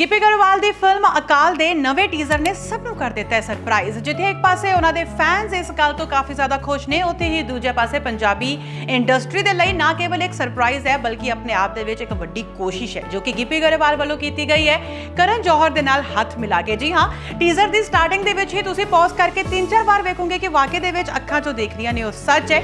ਗਿੱਪੀ ਗਰੇਵਾਲ ਦੀ ਫਿਲਮ ਅਕਾਲ ਦੇ ਨਵੇਂ ਟੀਜ਼ਰ ਨੇ ਸਭ ਨੂੰ ਕਰ ਦਿੱਤਾ ਹੈ ਸਰਪ੍ਰਾਈਜ਼। ਜਿੱਥੇ ਇੱਕ ਪਾਸੇ ਉਹਨਾਂ ਦੇ ਫੈਨਸ ਇਸ ਗੱਲ ਤੋਂ ਕਾਫੀ ਜ਼ਿਆਦਾ ਖੁਸ਼ ਨੇ, ਉੱਥੇ ਹੀ ਦੂਜੇ ਪਾਸੇ ਪੰਜਾਬੀ ਇੰਡਸਟਰੀ ਦੇ ਲਈ ਨਾ ਕੇਵਲ ਇੱਕ ਸਰਪ੍ਰਾਈਜ਼ ਹੈ, ਬਲਕਿ ਆਪਣੇ ਆਪ ਦੇ ਵਿੱਚ ਇੱਕ ਵੱਡੀ ਕੋਸ਼ਿਸ਼ ਹੈ, ਜੋ ਕਿ ਗਿੱਪੀ ਗਰੇਵਾਲ ਵੱਲੋਂ ਕੀਤੀ ਗਈ ਹੈ। ਕਰਨ ਜੋਹਰ ਦੇ ਨਾਲ ਹੱਥ ਮਿਲਾ ਕੇ। ਜੀ ਹਾਂ ਟੀਜ਼ਰ ਦੀ ਸਟਾਰਟਿੰਗ ਦੇ ਵਿੱਚ ਹੀ ਤੁਸੀਂ ਪੌਜ਼ ਕਰਕੇ ਤਿੰਨ ਚਾਰ ਵਾਰ ਵੇਖੋਗੇ ਕਿ ਵਾਕਈ ਦੇ ਵਿੱਚ ਅੱਖਾਂ ਚੋਂ ਦੇਖ ਰਹੀਆਂ ਨੇ, ਉਹ ਸੱਚ ਹੈ।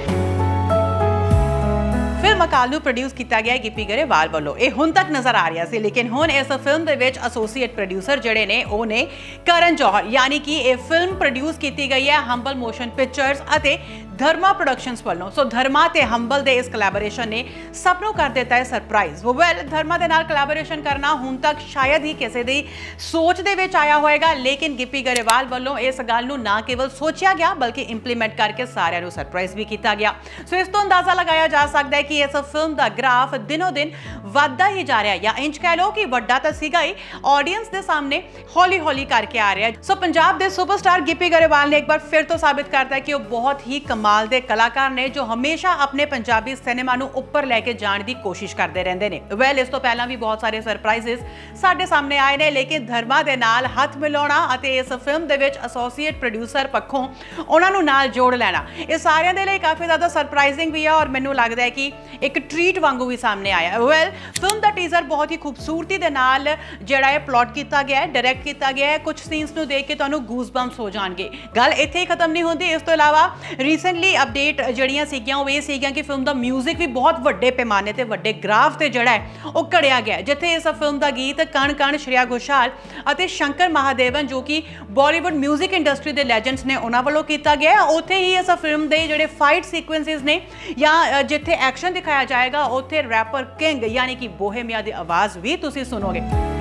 ਫਿਲਮ ਨੂੰ ਪ੍ਰੋਡਿਊਸ ਕੀਤਾ ਗਿਆ ਗਿੱਪੀ ਗਰੇਵਾਲ ਵੱਲੋਂ। ਇਹ ਹੁਣ ਤੱਕ ਨਜ਼ਰ ਆ ਰਿਹਾ ਸੀ, ਲੇਕਿਨ ਹੁਣ ਇਸ ਫਿਲਮ ਦੇ ਵਿੱਚ ਐਸੋਸੀਏਟ ਪ੍ਰੋਡਿਊਸਰ ਜਿਹੜੇ ਨੇ, ਉਹ ਨੇ ਕਰਨ ਜੌਹਰ ਯਾਨੀ ਕਿ ਇਹ ਫਿਲਮ ਪ੍ਰੋਡਿਊਸ ਕੀਤੀ ਗਈ ਹੈ ਹੰਬਲ ਮੋਸ਼ਨ ਪਿਕਚਰਸ ਅਤੇ ਧਰਮਾ ਪ੍ਰੋਡਕਸ਼ਨਸ ਵੱਲੋਂ। ਸੋ ਧਰਮਾ ਤੇ ਹੰਬਲ ਦੇ ਇਸ ਕੋਲੈਬੋਰੇਸ਼ਨ ਨੇ ਸਭ ਨੂੰ ਕਰ ਦਿੱਤਾ ਹੈ ਸਰਪ੍ਰਾਈਜ਼ ਵੈਲ ਧਰਮਾ ਦੇ ਨਾਲ ਕੋਲੈਬੋਰੇਸ਼ਨ ਕਰਨਾ ਹੁਣ ਤੱਕ ਸ਼ਾਇਦ ਹੀ ਕਿਸੇ ਦੀ ਸੋਚ ਦੇ ਵਿੱਚ ਆਇਆ ਹੋਵੇਗਾ ਲੇਕਿਨ ਗਿੱਪੀ ਗਰੇਵਾਲ ਵੱਲੋਂ ਇਸ ਗੱਲ ਨੂੰ ਨਾ ਕੇਵਲ ਸੋਚਿਆ ਗਿਆ, ਬਲਕਿ ਇੰਪਲੀਮੈਂਟ ਕਰਕੇ ਸਾਰਿਆਂ ਨੂੰ ਸਰਪ੍ਰਾਈਜ਼ ਵੀ ਕੀਤਾ ਗਿਆ। ਸੋ ਇਸ ਤੋਂ ਅੰਦਾਜ਼ਾ ਲਗਾਇਆ ਜਾ ਸਕਦਾ ਹੈ ਕਿ ਇਸ ਫਿਲਮ ਦਾ ਗ੍ਰਾਫ ਦਿਨੋ ਦਿਨ ਵੱਧਦਾ ਹੀ ਜਾ ਰਿਹਾ ਹੈ। ਜਾਂ ਇੰਜ ਕਹਿ ਲਓ ਕਿ ਵੱਡਾ ਤਾਂ ਸੀਗਾ ਹੀ ਆਡੀਅנס ਦੇ ਸਾਹਮਣੇ ਹੌਲੀ ਹੌਲੀ ਕਰਕੇ ਆ ਰਿਹਾ ਹੈ। ਸੋ ਪੰਜਾਬ ਦੇ ਸੁਪਰਸਟਾਰ ਗਿੱਪੀ ਗਰੇਵਾਲ ਨੇ ਇੱਕ ਵਾਰ ਫਿਰ ਤੋਂ ਸਾਬਿਤ ਕਰਤਾ ਹੈ ਕਿ ਉਹ ਬਹੁਤ ਹੀ ਕਮਾਲ ਦੇ ਕਲਾਕਾਰ ਨੇ ਜੋ ਹਮੇਸ਼ਾ ਆਪਣੇ ਪੰਜਾਬੀ ਸਿਨੇਮਾ ਨੂੰ ਉੱਪਰ ਲੈ ਕੇ ਜਾਣ ਦੀ ਕੋਸ਼ਿਸ਼ ਕਰਦੇ ਰਹਿੰਦੇ ਨੇ। ਵੈਲ ਇਸ ਤੋਂ ਪਹਿਲਾਂ ਵੀ ਬਹੁਤ ਸਾਰੇ ਸਰਪ੍ਰਾਈਜ਼ਸ ਸਾਡੇ ਸਾਹਮਣੇ ਆਏ ਨੇ, ਲੇਕਿਨ ਧਰਮਾ ਦੇ ਨਾਲ ਹੱਥ ਮਿਲਾਉਣਾ ਅਤੇ ਇਸ ਫਿਲਮ ਦੇ ਵਿੱਚ ਐਸੋਸੀਏਟ ਪ੍ਰੋਡਿਊਸਰ ਪੱਖੋਂ ਉਹਨਾਂ ਨੂੰ ਨਾਲ ਜੋੜ ਲੈਣਾ, ਇਹ ਸਾਰਿਆਂ ਦੇ ਲਈ ਕਾਫੀ ਜ਼ਿਆਦਾ ਸਰਪ੍ਰਾਈਜ਼ਿੰਗ ਵੀ ਹੈ ਔਰ ਮੈਨੂੰ ਲੱਗਦਾ ਹੈ ਕਿ ਇੱਕ ਟ੍ਰੀਟ ਵਾਂਗੂ ਵੀ ਸਾਹਮਣੇ ਆਇਆ। ਹੈ ਵੈਲ ਫਿਲਮ ਦਾ ਟੀਜ਼ਰ ਬਹੁਤ ਹੀ ਖੂਬਸੂਰਤੀ ਦੇ ਨਾਲ ਜਿਹੜਾ ਹੈ ਪਲਾਟ ਕੀਤਾ ਗਿਆ ਹੈ ਡਾਇਰੈਕਟ ਕੀਤਾ ਗਿਆ ਹੈ। ਕੁਝ ਸੀਨਸ ਨੂੰ ਦੇਖ ਕੇ ਤੁਹਾਨੂੰ ਗੂਜ਼ਬੰਪਸ ਹੋ ਜਾਣਗੇ। ਗੱਲ ਇੱਥੇ ਹੀ ਖਤਮ ਨਹੀਂ ਹੁੰਦੀ, ਇਸ ਤੋਂ ਇਲਾਵਾ ਰੀਸੈਂਟ ਰੀਸੈਂਟਲੀ ਅਪਡੇਟ ਜਿਹੜੀਆਂ ਸੀਗੀਆਂ ਉਹ ਇਹ ਸੀਗੀਆਂ ਕਿ ਫਿਲਮ ਦਾ 뮤직 ਵੀ ਬਹੁਤ ਵੱਡੇ ਪੈਮਾਨੇ ਤੇ ਵੱਡੇ ਗ੍ਰਾਫ ਤੇ ਜਿਹੜਾ ਹੈ ਉਹ ਘੜਿਆ ਗਿਆ ਹੈ। ਜਿੱਥੇ ਇਸ ਫਿਲਮ ਦਾ ਗੀਤ ਕਣ ਕਣ ਸ਼੍ਰੇਆ ਘੋਸ਼ਾਲ ਅਤੇ ਸ਼ੰਕਰ ਮਹਾਦੇਵਨ ਜੋ ਕਿ ਬਾਲੀਵੁੱਡ 뮤직 ਇੰਡਸਟਰੀ ਦੇ ਲੈਜੈਂਡਸ ਨੇ ਉਹਨਾਂ ਵੱਲੋਂ ਕੀਤਾ ਗਿਆ ਹੈ। ਉੱਥੇ ਹੀ ਇਸ ਫਿਲਮ ਦੇ ਜਿਹੜੇ ਫਾਈਟ ਸੀਕੁਐਂਸਸ ਨੇ ਜਾਂ ਅ, ਜਿੱਥੇ ਐਕਸ਼ਨ ਦਿਖਾਇਆ ਜਾਏਗਾ ਉੱਥੇ ਰੈਪਰ ਕਿੰਗ ਯਾਨੀ ਕਿ ਬੋਹੇਮੀਆ ਦੀ ਆਵਾਜ਼ ਵੀ ਤੁਸੀਂ ਸੁਣੋਗੇ ਸੋ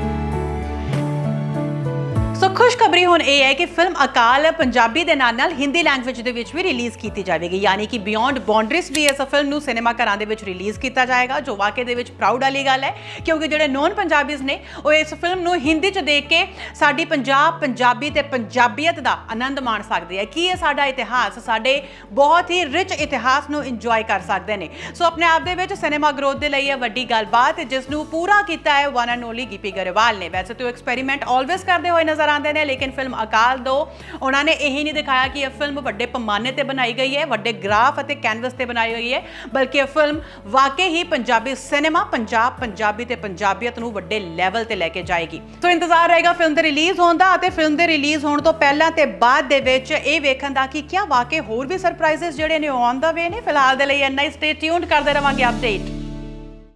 ਖੁਸ਼ਖਬਰੀ ਹੁਣ ਇਹ ਹੈ ਕਿ ਫਿਲਮ ਅਕਾਲ ਪੰਜਾਬੀ ਦੇ ਨਾਲ ਨਾਲ ਹਿੰਦੀ ਲੈਂਗੁਏਜ ਦੇ ਵਿੱਚ ਵੀ ਰਿਲੀਜ਼ ਕੀਤੀ ਜਾਵੇਗੀ। ਯਾਨੀ ਕਿ ਬਿਯੋਂਡ ਬਾਉਂਡਰੀਜ਼ ਵੀ ਇਸ ਫਿਲਮ ਨੂੰ ਸਿਨੇਮਾ ਘਰਾਂ ਦੇ ਵਿੱਚ ਰਿਲੀਜ਼ ਕੀਤਾ ਜਾਏਗਾ, ਜੋ ਵਾਕਈ ਦੇ ਵਿੱਚ ਪ੍ਰਾਊਡ ਵਾਲੀ ਗੱਲ ਹੈ, ਕਿਉਂਕਿ ਜਿਹੜੇ ਨੌਨ ਪੰਜਾਬੀਜ਼ ਨੇ, ਉਹ ਇਸ ਫਿਲਮ ਨੂੰ ਹਿੰਦੀ 'ਚ ਦੇਖ ਕੇ ਸਾਡੀ ਪੰਜਾਬ, ਪੰਜਾਬੀ ਤੇ ਪੰਜਾਬੀਅਤ ਦਾ ਆਨੰਦ ਮਾਣ ਸਕਦੇ ਆ। ਕੀ ਇਹ ਸਾਡਾ ਇਤਿਹਾਸ, ਸਾਡੇ ਬਹੁਤ ਹੀ ਰਿਚ ਇਤਿਹਾਸ ਨੂੰ ਇੰਜੋਏ ਕਰ ਸਕਦੇ ਨੇ? ਸੋ ਆਪਣੇ ਆਪ ਦੇ ਵਿੱਚ ਸਿਨੇਮਾ ਗਰੋਥ ਦੇ ਲਈ ਇਹ ਵੱਡੀ ਗੱਲਬਾਤ ਜਿਸ ਨੂੰ ਪੂਰਾ ਕੀਤਾ ਹੈ one and only Gippy Grewal ਨੇ। ਵੈਸੇ ਤਾਂ ਐਕਸਪੈਰੀਮੈਂਟ ਆਲਵੇਸ ਕਰਦੇ ਹੋਏ ਨਜ਼ਰ ਆਉਂਦੇ ਨੇ, ਲੇਕਿਨ ਫਿਲਮ ਅਕਾਲ ਦੋ। ਉਹਨਾਂ ਨੇ ਇਹੀ ਨਹੀਂ ਦਿਖਾਇਆ ਕਿ ਇਹ ਫਿਲਮ ਵੱਡੇ ਪੈਮਾਨੇ ਤੇ ਬਣਾਈ ਗਈ ਹੈ, ਵੱਡੇ ਗ੍ਰਾਫ ਅਤੇ ਕੈਨਵਸ ਤੇ ਬਣਾਈ ਗਈ ਹੈ, ਬਲਕਿ ਇਹ ਫਿਲਮ ਵਾਕਈ ਹੀ ਪੰਜਾਬੀ ਸਿਨੇਮਾ ਪੰਜਾਬ, ਪੰਜਾਬੀ ਤੇ ਪੰਜਾਬੀਅਤ ਨੂੰ ਵੱਡੇ ਲੈਵਲ ਤੇ ਲੈ ਕੇ ਜਾਏਗੀ। ਸੋ ਇੰਤਜ਼ਾਰ ਰਹੇਗਾ ਫਿਲਮ ਦੇ ਰਿਲੀਜ਼ ਹੋਣ ਦਾ ਅਤੇ ਫਿਲਮ ਦੇ ਰਿਲੀਜ਼ ਹੋਣ ਤੋਂ ਪਹਿਲਾਂ ਤੇ ਬਾਅਦ ਦੇ ਵਿੱਚ ਇਹ ਵੇਖਣ ਦਾ ਕਿ ਕਿਆ ਵਾਕਈ ਹੋਰ ਵੀ ਸਰਪ੍ਰਾਈਜ਼ਸ ਜਿਹੜੇ ਨੇ ਔਨ ਦਾ ਵੇ ਨੇ। ਫਿਲਹਾਲ ਦੇ ਲਈ ਇੰਨਾ ਸਟੇ ਟਿਊਨਡ ਕਰਦੇ ਰਵਾਂਗੇ ਅਪਡੇਟ